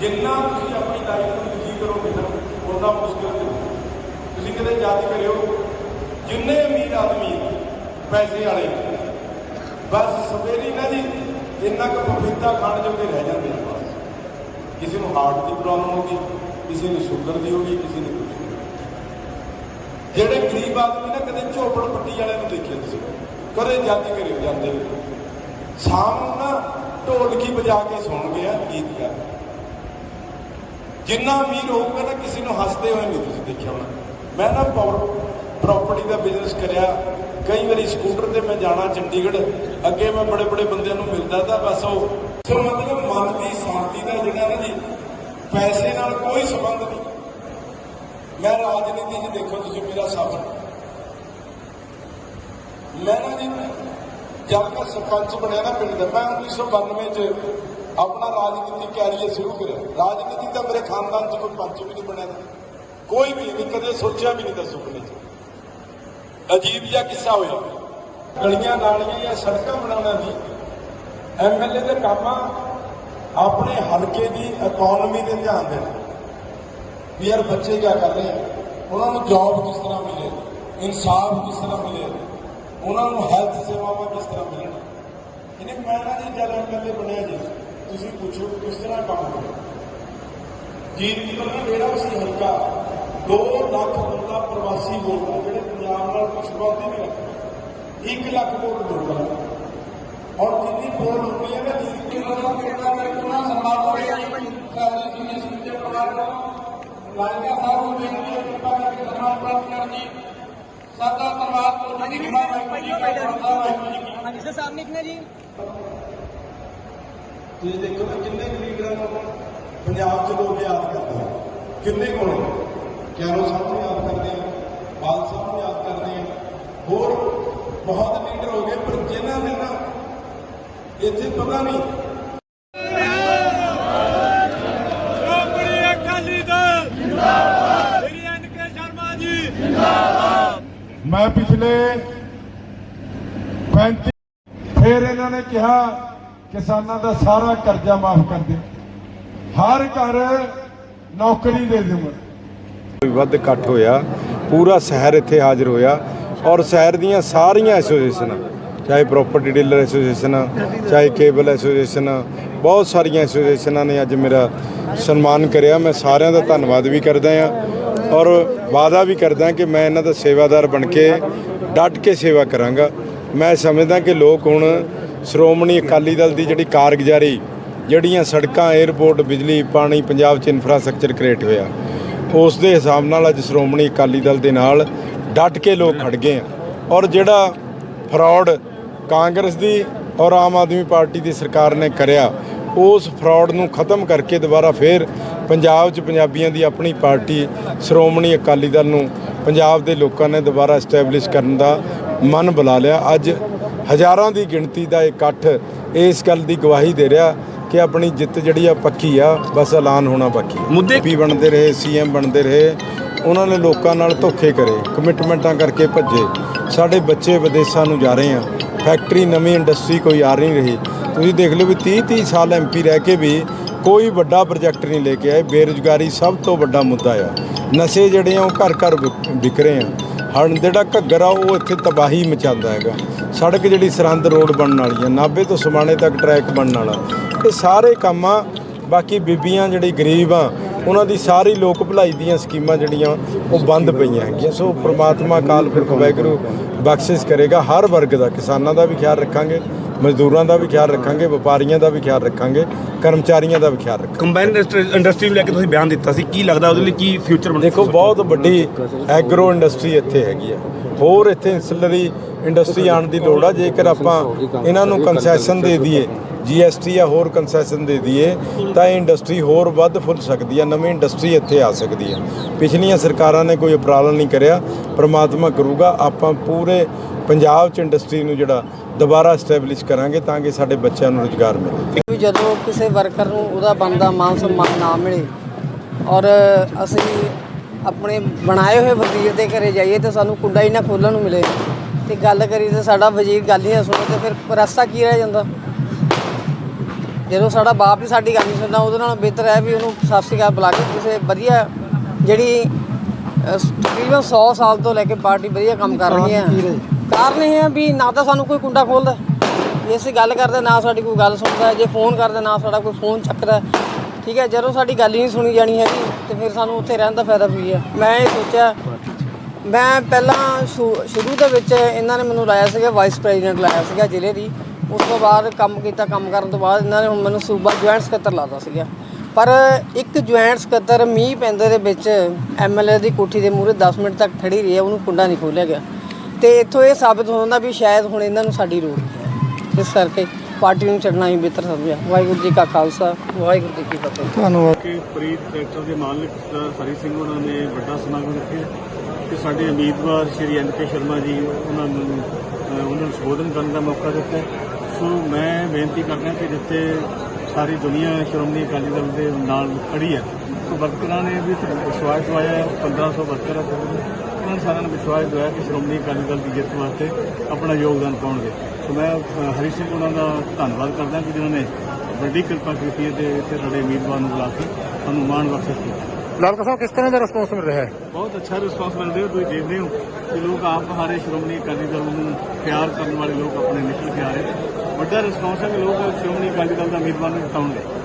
ਜਿੰਨਾ ਤੁਸੀਂ ਆਪਣੀ ਲਾਈਫ ਨੂੰ ਦੁਖੀ ਕਰੋਗੇ ਨਾ ਉਨਾ ਮੁਸ਼ਕਿਲ ਤੇ ਤੁਸੀਂ ਕਦੇ ਯਾਦ ਕਰਿਓ, ਜਿੰਨੇ ਅਮੀਰ ਆਦਮੀ ਪੈਸੇ ਵਾਲੇ, ਬਸ ਸਵੇਰੀ ਨਾ ਜੀ, ਇੰਨਾ ਕੁ ਪਪੀਤਾ ਖਾਣ ਜੋਗੇ ਰਹਿ ਜਾਂਦੇ ਆ ਬਸ। ਕਿਸੇ ਨੂੰ ਹਾਰਟ ਦੀ ਪ੍ਰੋਬਲਮ ਹੋ ਗਈ, ਕਿਸੇ ਨੂੰ ਸ਼ੂਗਰ ਦੀ ਹੋ ਗਈ, ਕਿਸੇ ਨੂੰ ਕੁਝ ਜਿਹੜੇ ਗਰੀਬ ਆਦਮੀ ਨਾ, ਕਦੇ ਝੋਪੜ ਪੱਟੀ ਵਾਲਿਆਂ ਨੂੰ ਦੇਖਿਆ ਤੁਸੀਂ। ਕਦੇ ਯਾਦ ਕਰਿਓ ਜਾਂਦੇ ਸ਼ਾਮ ਨੂੰ ਨਾ ਢੋਲਕੀ ਵਜਾ ਕੇ ਸੁਣਗੇ ਆ ਗੀਤ ਗਾ ਜਿੰਨਾ ਅਮੀਰ ਹੋਊਗਾ ਨਾ ਕਿਸੇ ਨੂੰ ਹੱਸਦੇ ਹੋਏ ਨਹੀਂ ਤੁਸੀਂ ਦੇਖਿਆ ਹੋਣਾ। ਮੈਂ ਨਾ ਪ੍ਰਾਪਰਟੀ ਦਾ ਬਿਜ਼ਨਸ ਕਰਿਆ। ਕਈ ਵਾਰੀ ਸਕੂਟਰ ਤੇ ਮੈਂ ਜਾਣਾ ਚੰਡੀਗੜ੍ਹ, ਅੱਗੇ ਮੈਂ ਬੜੇ ਬੜੇ ਬੰਦਿਆਂ ਨੂੰ ਮਿਲਦਾ ਤਾਂ ਬਸ ਉਹ। ਸੋ ਮਤਲਬ ਮਨ ਦੀ ਸ਼ਾਂਤੀ ਦਾ ਜਿਹੜਾ ਨਾ ਜੀ, ਪੈਸੇ ਨਾਲ ਕੋਈ ਸੰਬੰਧ ਨਹੀਂ। ਮੈਂ ਰਾਜਨੀਤੀ 'ਚ ਦੇਖੋ ਤੁਸੀਂ ਮੇਰਾ ਸਫ਼ਰ ਮੈਂ ਨਾ ਜੀ, ਜਦ ਮੈਂ ਸਰਪੰਚ ਬਣਿਆ ਨਾ ਪਿੰਡ ਦਾ, ਮੈਂ 1992 ਚ ਆਪਣਾ ਰਾਜਨੀਤੀ ਕੈਰੀਅਰ ਸ਼ੁਰੂ ਕਰਿਆ ਰਾਜਨੀਤੀ ਤਾਂ ਮੇਰੇ ਖਾਨਦਾਨ 'ਚ ਕੋਈ ਪੰਚ ਵੀ ਨਹੀਂ ਬਣਿਆ। ਕੋਈ ਵੀ ਨਹੀਂ, ਕਦੇ ਸੋਚਿਆ ਵੀ ਨਹੀਂ ਤਾਂ ਸੁਪਨੇ 'ਚ। ਅਜੀਬ ਜਿਹਾ ਕਿੱਸਾ ਹੋਇਆ। ਗਲੀਆਂ ਨਾਲੀਆਂ ਜਾਂ ਸੜਕਾਂ ਬਣਾਉਣਾ ਦੀ ਐਮਐਲਏ ਦੇ ਕੰਮ ਆਪਣੇ ਹਲਕੇ ਦੀ ਇਕਨੋਮੀ ਦੇ ਧਿਆਨ ਦੇਣਾ। ਵੀ ਯਾਰ ਬੱਚੇ ਕੀ ਕਰ ਰਹੇ ਆ? ਉਹਨਾਂ ਨੂੰ ਜੌਬ ਕਿਸ ਤਰ੍ਹਾਂ ਮਿਲੇ? ਇਨਸਾਫ ਕਿਸ ਤਰ੍ਹਾਂ ਮਿਲੇ? ਉਹਨਾਂ ਨੂੰ ਹੈਲਥ ਸੇਵਾਵਾਂ ਕਿਸ ਤਰ੍ਹਾਂ ਮਿਲਣ? ਇਹਨੇ ਮੈਂ ਨਾ ਜੀ ਜਦ ਐਮਐਲਏ ਬਣਿਆ ਜੀ। ਤੁਸੀਂ ਪੁੱਛੋ ਕਿ ਕਿਸ ਤਰ੍ਹਾਂ ਕੰਮ ਹੋਇਆ ਜੀਤ ਦਾ ਜਿਹੜਾ ਸੀ ਹਲਕਾ 2 ਲੱਖ ਬੰਦਾ ਪ੍ਰਵਾਸੀ ਵੋਟ ਜਿਹੜੇ ਪੰਜਾਬ ਨਾਲ ਕੁਝ ਸੰਬੰਧ ਹੀ ਨਹੀਂ ਰੱਖਦੇ 1 ਲੱਖ ਵੋਟ ਜੋੜਦਾ ਔਰ ਜਿੰਨੀ ਪੋਲ ਹੁੰਦੀ ਹੈ ਨਾ ਜੀਤ ਦਾ ਕਿਹੜਾ ਕਿਹੜਾ ਸਨਮਾਨ ਹੋ ਰਿਹਾ ਜੀ ਸਾਡੇ ਸੀਨੀਅਰ ਸਿਟੀਜ਼ਨ ਪਰਿਵਾਰ ਨੂੰ ਲਾਇਕਾ ਸਾਹਿਬ ਨੂੰ ਬੇਨਤੀ ਹੈ ਕਿਰਪਾ ਕਰਕੇ ਸਨਮਾਨ ਪ੍ਰਾਪਤ ਕਰਨ ਜੀ ਸਾਡਾ ਧੰਨਵਾਦ ਤੋਂ ਜੀ ਵਾਹਿਗੁਰੂ ਜੀ ਕਾ ਖਾਲਸਾ ਵਾਹਿਗੁਰੂ ਜੀ ਕੀ ਫਤਿਹ। ਹਾਂਜੀ ਸਰ ਸਾਹਮਣੇ ਕਿੰਨੇ ਜੀ ਤੁਸੀਂ ਦੇਖੋ ਨਾ ਕਿੰਨੇ ਕੁ ਲੀਡਰਾਂ ਨੂੰ ਪੰਜਾਬ 'ਚ ਲੋਕ ਯਾਦ ਕਰਦੇ ਆ। ਕਿੰਨੇ ਕੋਲ ਕਿਆਰੋ ਸਾਹਿਬ ਨੂੰ ਯਾਦ ਕਰਦੇ ਆ ਬਾਲ ਸਾਹਿਬ ਨੂੰ ਯਾਦ ਕਰਦੇ ਆ। ਹੋਰ ਬਹੁਤ ਲੀਡਰ ਹੋ ਗਏ, ਪਰ ਜਿਨ੍ਹਾਂ ਨੇ ਨਾ ਇੱਥੇ ਪਤਾ ਨਹੀਂ ਸ਼੍ਰੋਮਣੀ ਅਕਾਲੀ ਦਲ ਕੇ ਸ਼ਰਮਾ ਜੀ ਮੈਂ ਪਿਛਲੇ 35 ਫਿਰ ਇਹਨਾਂ ਨੇ ਕਿਹਾ ਕਿਸਾਨਾਂ ਦਾ ਸਾਰਾ ਕਰਜ਼ਾ ਮਾਫ ਕਰ ਦੇ। ਹਰ ਘਰ ਨੌਕਰੀ ਦੇ ਦੇਵਣ। ਵੱਧ ਇਕੱਠ ਹੋਇਆ, ਪੂਰਾ ਸ਼ਹਿਰ ਇੱਥੇ ਹਾਜ਼ਰ ਹੋਇਆ ਔਰ ਸ਼ਹਿਰ ਦੀਆਂ ਸਾਰੀਆਂ ਐਸੋਸੀਏਸ਼ਨਾਂ, ਚਾਹੇ ਪ੍ਰਾਪਰਟੀ ਡੀਲਰ ਐਸੋਸੀਏਸ਼ਨ, ਚਾਹੇ ਕੇਬਲ ਐਸੋਸੀਏਸ਼ਨ, ਬਹੁਤ ਸਾਰੀਆਂ ਐਸੋਸੀਏਸ਼ਨਾਂ ਨੇ ਅੱਜ ਮੇਰਾ ਸਨਮਾਨ ਕਰਿਆ। ਮੈਂ ਸਾਰਿਆਂ ਦਾ ਧੰਨਵਾਦ ਵੀ ਕਰਦਾ ਹਾਂ ਔਰ ਵਾਅਦਾ ਵੀ ਕਰਦਾ ਕਿ ਮੈਂ ਇਹਨਾਂ ਦਾ ਸੇਵਾਦਾਰ ਬਣ ਕੇ, ਡਟ ਕੇ ਸੇਵਾ ਕਰਾਂਗਾ। ਮੈਂ ਸਮਝਦਾ ਕਿ ਲੋਕ ਹੁਣ ਸ਼੍ਰੋਮਣੀ ਅਕਾਲੀ ਦਲ ਦੀ ਜਿਹੜੀ ਕਾਰਗੁਜ਼ਾਰੀ, ਜਿਹੜੀਆਂ ਸੜਕਾਂ 에ਅਰਪੋਰਟ ਬਿਜਲੀ, ਪਾਣੀ, ਪੰਜਾਬ 'ਚ ਇਨਫਰਾਸਟ੍ਰਕਚਰ ਕ੍ਰੀਏਟ ਹੋਇਆ, ਉਸ ਦੇ ਹਿਸਾਬ ਨਾਲ ਅੱਜ ਸ਼੍ਰੋਮਣੀ ਅਕਾਲੀ ਦਲ ਦੇ ਨਾਲ ਡਟ ਕੇ ਲੋਕ ਖੜ ਗਏ ਆ। ਔਰ ਜਿਹੜਾ ਫਰਾਡ ਕਾਂਗਰਸ ਦੀ ਔਰ ਆਮ ਆਦਮੀ ਪਾਰਟੀ ਦੀ ਸਰਕਾਰ ਨੇ ਕਰਿਆ, ਉਸ ਫਰਾਡ ਨੂੰ ਖਤਮ ਕਰਕੇ ਦੁਬਾਰਾ ਫੇਰ ਪੰਜਾਬ 'ਚ ਪੰਜਾਬੀਆਂ ਦੀ ਆਪਣੀ ਪਾਰਟੀ ਸ਼੍ਰੋਮਣੀ ਅਕਾਲੀ ਦਲ ਨੂੰ ਪੰਜਾਬ ਦੇ ਲੋਕਾਂ ਨੇ ਦੁਬਾਰਾ ਐਸਟੈਬਲਿਸ਼ ਕਰਨ ਦਾ ਮਨ ਬੁਲਾ ਲਿਆ। ਅੱਜ ਹਜ਼ਾਰਾਂ ਦੀ ਗਿਣਤੀ ਦਾ ਇਕੱਠ ਇਸ ਗੱਲ ਦੀ ਗਵਾਹੀ ਦੇ ਰਿਹਾ ਕਿ ਆਪਣੀ ਜਿੱਤ ਜਿਹੜੀ ਆ ਪੱਕੀ ਆ ਬਸ ਐਲਾਨ ਹੋਣਾ ਬਾਕੀ ਮੁੱਦੇ ਵੀ ਬਣਦੇ ਰਹੇ ਸੀਐਮ ਬਣਦੇ ਰਹੇ ਉਹਨਾਂ ਨੇ ਲੋਕਾਂ ਨਾਲ ਧੋਖੇ ਕਰੇ ਕਮਿਟਮੈਂਟਾਂ ਕਰਕੇ ਭੱਜੇ। ਸਾਡੇ ਬੱਚੇ ਵਿਦੇਸ਼ਾਂ ਨੂੰ ਜਾ ਰਹੇ ਆ। ਫੈਕਟਰੀ ਨਵੀਂ ਇੰਡਸਟਰੀ ਕੋਈ ਆ ਨਹੀਂ ਰਹੀ। ਤੁਸੀਂ ਦੇਖ ਲਓ ਵੀ 30 30 ਸਾਲ ਐਮਪੀ ਰਹਿ ਕੇ ਵੀ ਕੋਈ ਵੱਡਾ ਪ੍ਰੋਜੈਕਟ ਨਹੀਂ ਲੈ ਕੇ ਆਏ। ਬੇਰੁਜ਼ਗਾਰੀ ਸਭ ਤੋਂ ਵੱਡਾ ਮੁੱਦਾ ਆ। ਨਸ਼ੇ ਜਿਹੜੇ ਆ ਉਹ ਘਰ ਘਰ ਵਿਕ- ਰਹੇ ਆ। ਹਣ ਜਿਹੜਾ ਘੱਗਰ ਆ ਉਹ ਇੱਥੇ ਤਬਾਹੀ ਮਚਾਉਂਦਾ ਹੈਗਾ। ਸੜਕ ਜਿਹੜੀ ਸਰਹੰਦ ਰੋਡ ਬਣਨ ਵਾਲੀ ਆ ਨਾਭੇ ਤੋਂ ਸਮਾਣੇ ਤੱਕ ਟਰੈਕ ਬਣਨ ਵਾਲਾ। ਇਹ ਸਾਰੇ ਕੰਮ ਆ ਬਾਕੀ ਬੀਬੀਆਂ ਜਿਹੜੀ ਗਰੀਬ ਆ ਉਹਨਾਂ ਦੀ ਸਾਰੀ ਲੋਕ ਭਲਾਈ ਦੀਆਂ ਸਕੀਮਾਂ ਜਿਹੜੀਆਂ ਉਹ ਬੰਦ ਪਈਆਂ ਹੈਗੀਆਂ। ਸੋ ਪ੍ਰਮਾਤਮਾ ਅਕਾਲ ਪੁਰਖ ਵਾਹਿਗੁਰੂ ਬਖਸ਼ਿਸ਼ ਕਰੇਗਾ। ਹਰ ਵਰਗ ਦਾ ਕਿਸਾਨਾਂ ਦਾ ਵੀ ਖਿਆਲ ਰੱਖਾਂਗੇ ਮਜ਼ਦੂਰਾਂ ਦਾ ਵੀ ਖਿਆਲ ਰੱਖਾਂਗੇ ਵਪਾਰੀਆਂ ਦਾ ਵੀ ਖਿਆਲ ਰੱਖਾਂਗੇ ਕਰਮਚਾਰੀਆਂ ਦਾ ਵੀ ਖਿਆਲ ਰੱਖਾਂਗੇ। ਕੰਬਾਈਨ ਇੰਡਸਟਰੀ ਨੂੰ ਲੈ ਕੇ ਤੁਸੀਂ ਬਿਆਨ ਦਿੱਤਾ ਸੀ ਕੀ ਲੱਗਦਾ ਉਹਦੇ ਲਈ ਕੀ ਫਿਊਚਰ ਦੇਖੋ ਬਹੁਤ ਵੱਡੀ ਐਗਰੋ ਇੰਡਸਟਰੀ ਇੱਥੇ ਹੈਗੀ ਆ। ਹੋਰ ਇੱਥੇ ਇਨਸਲਰੀ ਇੰਡਸਟਰੀ ਆਉਣ ਦੀ ਲੋੜ ਆ ਜੇਕਰ ਆਪਾਂ ਇਹਨਾਂ ਨੂੰ ਕੰਸੈਸ਼ਨ ਦੇ ਦਈਏ ਜੀਐਸਟੀ ਜਾਂ ਹੋਰ ਕੰਸੈਸ਼ਨ ਦੇ ਦਈਏ ਤਾਂ ਇਹ ਇੰਡਸਟਰੀ ਹੋਰ ਵੱਧ ਫੁੱਲ ਸਕਦੀ ਆ ਨਵੀਂ ਇੰਡਸਟਰੀ ਇੱਥੇ ਆ ਸਕਦੀ ਆ। ਪਿਛਲੀਆਂ ਸਰਕਾਰਾਂ ਨੇ ਕੋਈ ਉਪਰਾਲਾ ਨਹੀਂ ਕਰਿਆ ਪ੍ਰਮਾਤਮਾ ਕਰੂਗਾ ਆਪਾਂ ਪੂਰੇ ਪੰਜਾਬ 'ਚ ਇੰਡਸਟਰੀ ਨੂੰ ਜਿਹੜਾ ਦੁਬਾਰਾ ਐਸਟੈਬਲਿਸ਼ ਕਰਾਂਗੇ ਤਾਂ ਕਿ ਸਾਡੇ ਬੱਚਿਆਂ ਨੂੰ ਰੁਜ਼ਗਾਰ ਮਿਲੇ। ਵੀ ਜਦੋਂ ਕਿਸੇ ਵਰਕਰ ਨੂੰ ਉਹਦਾ ਬਣਦਾ ਮਾਨ ਸਨਮਾਨ ਨਾ ਮਿਲੇ ਔਰ ਅਸੀਂ ਆਪਣੇ ਬਣਾਏ ਹੋਏ ਵਜ਼ੀਰ ਦੇ ਘਰੇ ਜਾਈਏ ਤੇ ਸਾਨੂੰ ਕੁੰਡਾ ਹੀ ਨਾ ਖੋਲਣ ਨੂੰ ਮਿਲੇ। ਤੇ ਗੱਲ ਕਰੀ ਤੇ ਸਾਡਾ ਵਜ਼ੀਰ ਗੱਲ ਹੀ ਨਾ ਸੁਣੇ ਤੇ ਫਿਰ ਰਸਤਾ ਕੀ ਰਹਿ ਜਾਂਦਾ? ਜਦੋਂ ਸਾਡਾ ਬਾਪ ਹੀ ਸਾਡੀ ਗੱਲ ਨਹੀਂ ਸੁਣਦਾ ਉਹਦੇ ਨਾਲ ਬਿਹਤਰ ਹੈ ਵੀ ਉਹਨੂੰ ਸਤਿ ਸ਼੍ਰੀ ਅਕਾਲ ਬੁਲਾ ਕੇ ਕਿਸੇ ਵਧੀਆ ਜਿਹੜੀ ਅਹ, ਤਕਰੀਬਨ 100 ਸਾਲ ਤੋਂ ਲੈ ਕੇ ਪਾਰਟੀ ਵਧੀਆ ਕੰਮ ਕਰ ਰਹੀ ਹੈ। ਕਾਰਨ ਇਹ ਹੈ ਵੀ ਨਾ ਤਾਂ ਸਾਨੂੰ ਕੋਈ ਕੁੰਡਾ ਖੋਲਦਾ ਜੇ ਅਸੀਂ ਗੱਲ ਕਰਦੇ ਨਾ ਸਾਡੀ ਕੋਈ ਗੱਲ ਸੁਣਦਾ ਜੇ ਫੋਨ ਕਰਦੇ ਨਾ ਸਾਡਾ ਕੋਈ ਫੋਨ ਚੱਕਦਾ ਠੀਕ ਹੈ ਜਦੋਂ ਸਾਡੀ ਗੱਲ ਹੀ ਨਹੀਂ ਸੁਣੀ ਜਾਣੀ ਹੈਗੀ ਤੇ ਫਿਰ ਸਾਨੂੰ ਉੱਥੇ ਰਹਿਣ ਦਾ ਫਾਇਦਾ ਕੀ ਹੈ। ਮੈਂ ਇਹ ਸੋਚਿਆ ਮੈਂ ਪਹਿਲਾਂ ਸ਼ੁ- ਸ਼ੁਰੂ ਦੇ ਵਿੱਚ ਇਹਨਾਂ ਨੇ ਮੈਨੂੰ ਲਾਇਆ ਸੀਗਾ ਵਾਈਸ ਪ੍ਰੈਜ਼ੀਡੈਂਟ ਲਾਇਆ ਸੀਗਾ ਜ਼ਿਲ੍ਹੇ ਦੀ। ਉਸ ਤੋਂ ਬਾਅਦ ਕੰਮ ਕੀਤਾ ਕੰਮ ਕਰਨ ਤੋਂ ਬਾਅਦ ਇਹਨਾਂ ਨੇ ਹੁਣ ਮੈਨੂੰ ਸੂਬਾ ਜੁਆਇੰਟ ਸਕੱਤਰ ਲਾਤਾ ਸੀਗਾ। ਪਰ ਇੱਕ ਜੁਆਇੰਟ ਸਕੱਤਰ ਮੀਂਹ ਪੈਂਦੇ ਦੇ ਵਿੱਚ ਐਮਐਲਏ ਦੀ ਕੋਠੀ ਦੇ ਮੂਹਰੇ 10 ਮਿੰਟ ਤੱਕ ਖੜੀ ਰਹੀ ਹੈ ਉਹਨੂੰ ਕੁੰਡਾ ਨਹੀਂ ਖੋਲਿਆ ਗਿਆ। ਤੇ ਇੱਥੋਂ ਇਹ ਸਾਬਤ ਹੋ ਜਾਂਦਾ ਵੀ ਸ਼ਾਇਦ ਹੁਣ ਇਹਨਾਂ ਨੂੰ ਸਾਡੀ ਲੋੜ ਹੈ। ਇਸ ਕਰਕੇ ਪਾਰਟੀ ਨੂੰ ਛੱਡਣਾ ਹੀ ਬਿਹਤਰ ਸਮਝਿਆ। ਵਾਹਿਗੁਰੂ ਜੀ ਕਾ ਖਾਲਸਾ ਵਾਹਿਗੁਰੂ ਜੀ ਕੀ ਫਤਿਹ। ਕਿ ਪ੍ਰੀਤ ਟਰੈਕਟਰ ਦੇ ਮਾਲਕ ਹਰੀ ਸਿੰਘ ਉਹਨਾਂ ਨੇ ਵੱਡਾ ਸਮਾਗਮ ਰੱਖਿਆ। ਤੇ ਸਾਡੇ ਉਮੀਦਵਾਰ ਸ਼੍ਰੀ ਐਨ ਕੇ ਸ਼ਰਮਾ ਜੀ ਉਹਨਾਂ ਨੂੰ ਉਹਨਾਂ ਨੂੰ ਸੰਬੋਧਨ ਕਰਨ ਦਾ ਮੌਕਾ ਦਿੱਤਾ ਸੋ ਮੈਂ ਬੇਨਤੀ ਕਰਦਾ ਕਿ ਜਿੱਥੇ ਸਾਰੀ ਦੁਨੀਆ ਸ਼੍ਰੋਮਣੀ ਅਕਾਲੀ ਦਲ ਦੇ ਨਾਲ ਖੜੀ ਹੈ ਸੋ ਵਰਕਰਾਂ ਨੇ ਵੀ ਵਿਸ਼ਵਾਸ ਦਵਾਇਆ ਹੈ, 1500 ਵਰਕਰ ਆ ਸਾਡੇ। ਉਹਨਾਂ ਨੇ ਸਾਰਿਆਂ ਨੂੰ ਵਿਸ਼ਵਾਸ ਦਵਾਇਆ ਕਿ ਸ਼੍ਰੋਮਣੀ ਅਕਾਲੀ ਦਲ ਦੀ ਜਿੱਤ ਵਾਸਤੇ ਆਪਣਾ ਯੋਗਦਾਨ ਪਾਉਣਗੇ। ਸੋ ਮੈਂ ਹਰੀ ਸਿੰਘ ਉਹਨਾਂ ਦਾ ਧੰਨਵਾਦ ਕਰਦਾ ਕਿ ਜਿਨ੍ਹਾਂ ਨੇ ਵੱਡੀ ਕਿਰਪਾ ਕੀਤੀ ਹੈ ਤੇ ਇੱਥੇ ਸਾਡੇ ਉਮੀਦਵਾਰ ਨੂੰ ਬੁਲਾ ਕੇ ਸਾਨੂੰ ਮਾਣ ਬਖਸ਼ਿਸ਼ ਕੀਤਾ। ਲਾਲਕਾ ਸਾਹਿਬ ਕਿਸ ਤਰ੍ਹਾਂ ਦਾ ਰਿਸਪੌਂਸ ਮਿਲ ਰਿਹਾ ਹੈ? ਬਹੁਤ ਅੱਛਾ ਰਿਸਪਾਂਸ ਮਿਲ ਰਿਹਾ ਤੁਸੀਂ ਦੇਖਦੇ ਹੋ ਕਿ ਲੋਕ ਆਪ ਹਮਾਰੇ ਸ਼੍ਰੋਮਣੀ ਅਕਾਲੀ ਦਲ ਨੂੰ ਪਿਆਰ ਕਰਨ ਵਾਲੇ ਲੋਕ ਆਪਣੇ ਨਿਕਲ ਕੇ ਆ ਰਹੇ ਵੱਡਾ ਰਿਸਪਾਂਸ ਹੈ ਕਿ ਲੋਕ ਸ਼੍ਰੋਮਣੀ ਅਕਾਲੀ ਦਲ ਦਾ ਉਮੀਦਵਾਰ ਨੂੰ ਜਿਤਾਉਣਗੇ।